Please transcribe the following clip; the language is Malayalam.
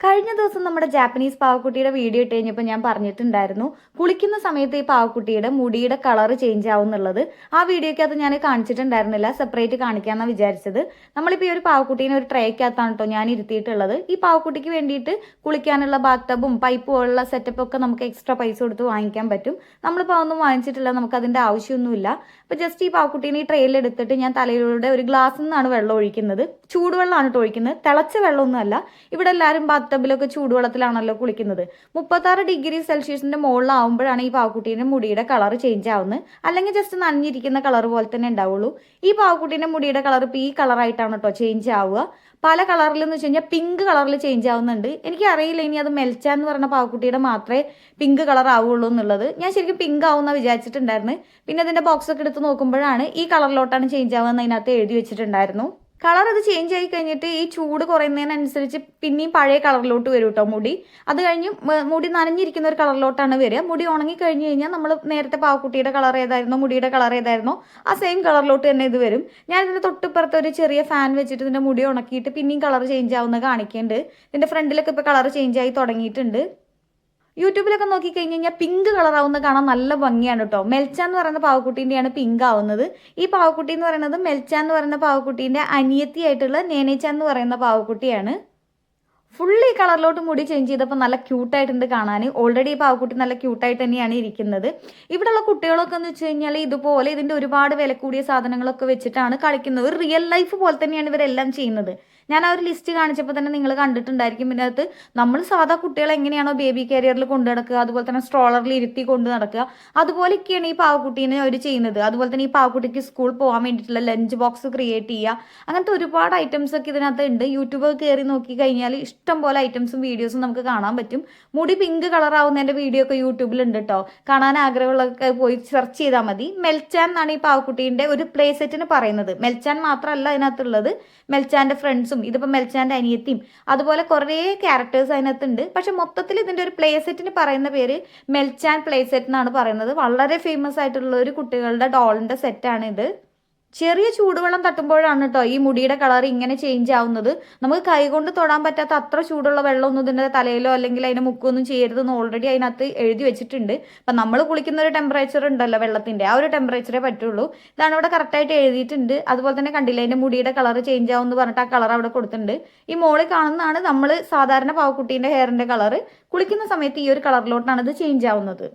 കഴിഞ്ഞ ദിവസം നമ്മുടെ ജാപ്പനീസ് പാവക്കുട്ടിയുടെ വീഡിയോ ഇട്ട് കഴിഞ്ഞപ്പോൾ ഞാൻ പറഞ്ഞിട്ടുണ്ടായിരുന്നു കുളിക്കുന്ന സമയത്ത് ഈ പാവക്കുട്ടിയുടെ മുടിയുടെ കളർ ചേഞ്ച് ആവും എന്നുള്ളത്. ആ വീഡിയോക്കകത്ത് ഞാൻ കാണിച്ചിട്ടുണ്ടായിരുന്നില്ല സെപ്പറേറ്റ് കാണിക്കാമെന്നാണ് വിചാരിച്ചത്. നമ്മളിപ്പോൾ ഈ ഒരു പാവക്കുട്ടീനെ ഒരു ട്രേക്കകത്താണ് കേട്ടോ ഞാൻ ഇരുത്തിയിട്ടുള്ളത്. ഈ പാവക്കുട്ടിക്ക് വേണ്ടിയിട്ട് കുളിക്കാനുള്ള ബാത്തബും പൈപ്പ് പോലുള്ള സെറ്റപ്പ് ഒക്കെ നമുക്ക് എക്സ്ട്രാ പൈസ കൊടുത്ത് വാങ്ങിക്കാൻ പറ്റും. നമ്മളിപ്പോൾ ഒന്നും വാങ്ങിച്ചിട്ടില്ല നമുക്ക് അതിന്റെ ആവശ്യമൊന്നുമില്ല. അപ്പോൾ ജസ്റ്റ് ഈ പാവക്കുട്ടീനെ ഈ ട്രെയിൽ എടുത്തിട്ട് ഞാൻ തലയിലൂടെ ഒരു ഗ്ലാസ്സിൽ നിന്നാണ് വെള്ളം ഒഴിക്കുന്നത്. ചൂടുവെള്ളമാണ് കേട്ടോ ഒഴിക്കുന്നത്. തിളച്ച വെള്ളമൊന്നുമല്ല. ഇവിടെ എല്ലാവരും ബാത്തബിലൊക്കെ ചൂടുവെള്ളത്തിലാണല്ലോ കുളിക്കുന്നത്. മുപ്പത്താറ് ഡിഗ്രി സെൽഷ്യസിന്റെ മുകളിലാവുമ്പോഴാണ് ഈ പാവക്കുട്ടീന്റെ മുടിയുടെ കളർ ചേഞ്ച് ആവുന്നത്. അല്ലെങ്കിൽ ജസ്റ്റ് നനഞ്ഞിരിക്കുന്ന കളർ പോലെ തന്നെ ഉണ്ടാവുള്ളൂ. ഈ പാവക്കുട്ടീന്റെ മുടിയുടെ കളർ ഇപ്പോൾ ഈ കളറായിട്ടാണ് കേട്ടോ ചേഞ്ച് ആവുക. പല കളറിൽ എന്ന് വെച്ച് കഴിഞ്ഞാൽ പിങ്ക് കളറിൽ ചേഞ്ച് ആവുന്നുണ്ട്. എനിക്ക് അറിയില്ല ഇനി അത് മെൽച്ച എന്ന് പറഞ്ഞ പാവക്കുട്ടിയുടെ മാത്രമേ പിങ്ക് കളർ ആവുള്ളൂ എന്നുള്ളത്. ഞാൻ ശരിക്കും പിങ്ക് ആവുന്ന വിചാരിച്ചിട്ടുണ്ടായിരുന്നു. പിന്നെ അതിന്റെ ബോക്സ് ഒക്കെ എടുത്ത് നോക്കുമ്പോഴാണ് ഈ കളറിലോട്ടാണ് ചേഞ്ച് ആവുക എന്ന് അതിനകത്ത് എഴുതി വെച്ചിട്ടുണ്ടായിരുന്നു. കളർ അത് ചേഞ്ച് ആയി കഴിഞ്ഞിട്ട് ഈ ചൂട് കുറയുന്നതിനനുസരിച്ച് പിന്നെയും പഴയ കളറിലോട്ട് വരും കേട്ടോ മുടി. അത് കഴിഞ്ഞ് മുടി നനഞ്ഞിരിക്കുന്ന ഒരു കളറിലോട്ടാണ് വരിക. മുടി ഉണങ്ങി കഴിഞ്ഞ് കഴിഞ്ഞാൽ നമ്മൾ നേരത്തെ പാവക്കുട്ടിയുടെ കളർ ഏതായിരുന്നോ മുടിയുടെ കളർ ഏതായിരുന്നോ ആ സെയിം കളറിലോട്ട് തന്നെ ഇത് വരും. ഞാൻ ഇതിന്റെ തൊട്ടിപ്പുറത്ത് ഒരു ചെറിയ ഫാൻ വെച്ചിട്ട് ഇതിന്റെ മുടി ഉണക്കിയിട്ട് പിന്നെയും കളർ ചേഞ്ച് ആവുന്ന കാണിക്കുന്നുണ്ട്. ഇതിന്റെ ഫ്രണ്ടിലൊക്കെ ഇപ്പോൾ കളർ ചേഞ്ച് ആയി തുടങ്ങിയിട്ടുണ്ട്. യൂട്യൂബിലൊക്കെ നോക്കി കഴിഞ്ഞ് കഴിഞ്ഞാൽ പിങ്ക് കളറാവുന്ന കാണാൻ നല്ല ഭംഗിയാണ് കേട്ടോ മെൽച്ച എന്ന് പറയുന്ന പാവക്കുട്ടീന്റെയാണ് പിങ്ക് ആവുന്നത്. ഈ പാവക്കുട്ടി എന്ന് പറയുന്നത് മെൽച്ച എന്ന് പറയുന്ന പാവക്കുട്ടീന്റെ അനിയത്തിയായിട്ടുള്ള നേനേച്ച എന്ന് പറയുന്ന പാവക്കുട്ടിയാണ്. ഫുള്ള് ഈ കളറിലോട്ട് മുടി ചേഞ്ച് ചെയ്തപ്പോൾ നല്ല ക്യൂട്ടായിട്ടുണ്ട് കാണാൻ. ഓൾറെഡി ഈ പാവക്കുട്ടി നല്ല ക്യൂട്ടായിട്ട് തന്നെയാണ് ഇരിക്കുന്നത്. ഇവിടെയുള്ള കുട്ടികളൊക്കെ എന്ന് വെച്ച് കഴിഞ്ഞാൽ ഇതുപോലെ ഇതിന്റെ ഒരുപാട് വില കൂടിയ സാധനങ്ങളൊക്കെ വെച്ചിട്ടാണ് കളിക്കുന്നത്. ഒരു റിയൽ ലൈഫ് പോലെ തന്നെയാണ് ഇവരെല്ലാം ചെയ്യുന്നത്. ഞാൻ ആ ഒരു ലിസ്റ്റ് കാണിച്ചപ്പോൾ തന്നെ നിങ്ങൾ കണ്ടിട്ടുണ്ടായിരിക്കും. പിന്നെ അത് നമ്മൾ സാധാ കുട്ടികളെ എങ്ങനെയാണോ ബേബി കാരിയറിൽ കൊണ്ടു നടക്കുക അതുപോലെ തന്നെ സ്ട്രോളറിൽ ഇരുത്തി കൊണ്ട് നടക്കുക അതുപോലെയൊക്കെയാണ് ഈ പാവക്കുട്ടീനെ അവർ ചെയ്യുന്നത്. അതുപോലെ തന്നെ ഈ പാവക്കുട്ടിക്ക് സ്കൂൾ പോകാൻ വേണ്ടിയിട്ടുള്ള ലഞ്ച് ബോക്സ് ക്രിയേറ്റ് ചെയ്യുക. അങ്ങനത്തെ ഒരുപാട് ഐറ്റംസ് ഒക്കെ ഇതിനകത്ത് ഉണ്ട്. യൂട്യൂബ് കയറി നോക്കി കഴിഞ്ഞാൽ ഇഷ്ടം പോലെ ഐറ്റംസും വീഡിയോസും നമുക്ക് കാണാൻ പറ്റും. മുടി പിങ്ക് കളർ ആവുന്നതിന്റെ വീഡിയോ ഒക്കെ യൂട്യൂബിൽ ഉണ്ട് കേട്ടോ കാണാൻ ആഗ്രഹമുള്ളതൊക്കെ പോയി സെർച്ച് ചെയ്താൽ മതി. മെൽച്ചാൻ എന്നാണ് ഈ പാവക്കുട്ടീന്റെ ഒരു പ്ലേ സെറ്റിന് പറയുന്നത്. മെൽച്ചാൻ മാത്രമല്ല അതിനകത്തുള്ളത്. മെൽച്ചാന്റെ ഫ്രണ്ട്സും ഇതിപ്പോൾ മെൽച്ചാന്റെ അനിയത്തിയും അതുപോലെ കുറേ ക്യാരക്ടേഴ്സ് അതിനകത്തുണ്ട്. പക്ഷെ മൊത്തത്തിൽ ഇതിന്റെ ഒരു പ്ലേ സെറ്റിന് പറയുന്ന പേര് മെൽച്ചാൻ പ്ലേ സെറ്റ് എന്നാണ് പറയുന്നത്. വളരെ ഫേമസ് ആയിട്ടുള്ള ഒരു കുട്ടികളുടെ ഡോളിന്റെ സെറ്റാണ് ഇത് ചെറിയ ചൂടുവെള്ളം തട്ടുമ്പോഴാണ് കേട്ടോ ഈ മുടിയുടെ കളർ ഇങ്ങനെ ചേഞ്ച് ആവുന്നത്. നമുക്ക് കൈകൊണ്ട് തൊടാൻ പറ്റാത്ത അത്ര ചൂടുള്ള വെള്ളമൊന്നും ഇതിന്റെ തലയിലോ അല്ലെങ്കിൽ അതിന് മുക്കൊന്നും ചെയ്യരുതെന്ന് ഓൾറെഡി അതിനകത്ത് എഴുതി വെച്ചിട്ടുണ്ട്. അപ്പം നമ്മൾ കുളിക്കുന്ന ഒരു ടെമ്പറേച്ചർ ഉണ്ടല്ലോ വെള്ളത്തിന്റെ. ആ ഒരു ടെമ്പറേച്ചറേ പറ്റുള്ളൂ. ഇതാണ് ഇവിടെ കറക്റ്റായിട്ട് എഴുതിയിട്ടുണ്ട്. അതുപോലെ തന്നെ കണ്ടില്ല അതിന്റെ മുടിയുടെ കളർ ചേഞ്ച് ആവും എന്ന് പറഞ്ഞിട്ട് ആ കളർ അവിടെ കൊടുത്തിട്ടുണ്ട്. ഈ മോളിൽ കാണുന്നതാണ് നമ്മൾ സാധാരണ പാവക്കുട്ടീന്റെ ഹെയറിന്റെ കളർ. കുളിക്കുന്ന സമയത്ത് ഈ ഒരു കളറിലോട്ടാണ് ഇത് ചേഞ്ച് ആവുന്നത്.